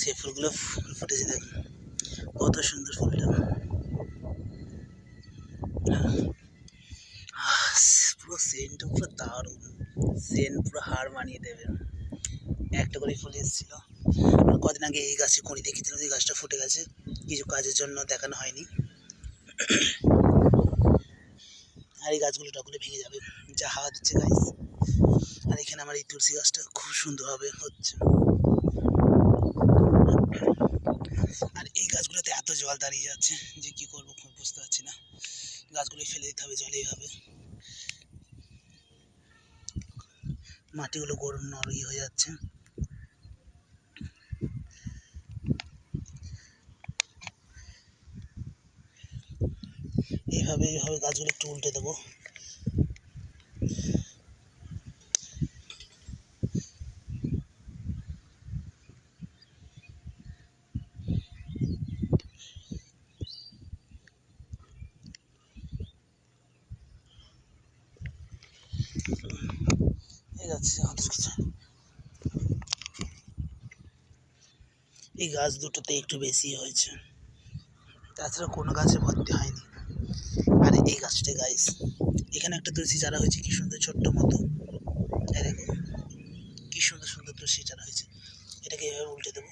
সেই ফুলগুলো ফুল ফুটেছে, দেখুন। কত সুন্দর ফুলটা। পুরো সেন্টটা পুরো দারুণ। সেন্ট পুরো হার মানিয়ে দেবে। একটা করে ফুল এসেছিল। আর কদিন আগে এই গাছে কুড়ি দেখেছিলাম এই গাছটা ফুটে গেছে। কিছু কাজের জন্য দেখানো হয়নি। আর এই গাছগুলো টকলে ভেঙে যাবে, যা হাওয়া দিচ্ছে গাছ আর এখানে আমার এই তুলসী গাছটা খুব সুন্দরভাবে হচ্ছে। আর এই গাছগুলোতে এত জল দাঁড়িয়ে যাচ্ছে যে কি করব বুঝতে পারছি না। গাছগুলো ফেলে দিতে হবে জলে এইভাবে মাটিগুলো গরম নরই হয়ে যাচ্ছে। এইভাবে এইভাবে গাছগুলো একটু উল্টে দেবো। এই যাচ্ছে এই গাছ দুটোতে একটু বেশি হয়েছে। তাছাড়া কোনো গাছে ভর্তি হয়নি। আর এই গাছটা গাইস এখানে একটা তুলসী চারা হয়েছে, কি সুন্দর ছোট্ট মতো। দেখো, কি সুন্দর সুন্দর তুলসী চারা হয়েছে। এটাকে এভাবে উল্টে দেবো।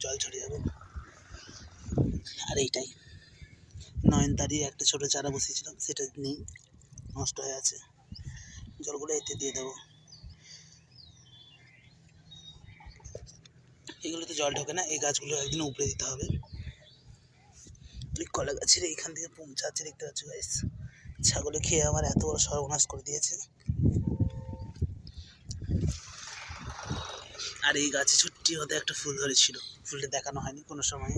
জল ছড়ে যাবে। আর এইটাই। নয়নতারির একটা ছোট চারা বসিয়েছিলাম সেটা নেই। নষ্ট হয়ে আছে। জলগুলো এতে দিয়ে দেবো। এগুলোতে জল ঢোকে না, এই গাছগুলো একদিন উপরে দিতে হবে। কলা গাছের এইখান থেকে পৌঁছাচ্ছে দেখতে পাচ্ছ গাইস ছাগলে খেয়ে আমার এত বড় সর্বনাশ করে দিয়েছে। আর এই গাছে ছোট্টি হতে একটা ফুল ধরেছিল। ফুলটা দেখানো হয়নি কোনো সময়।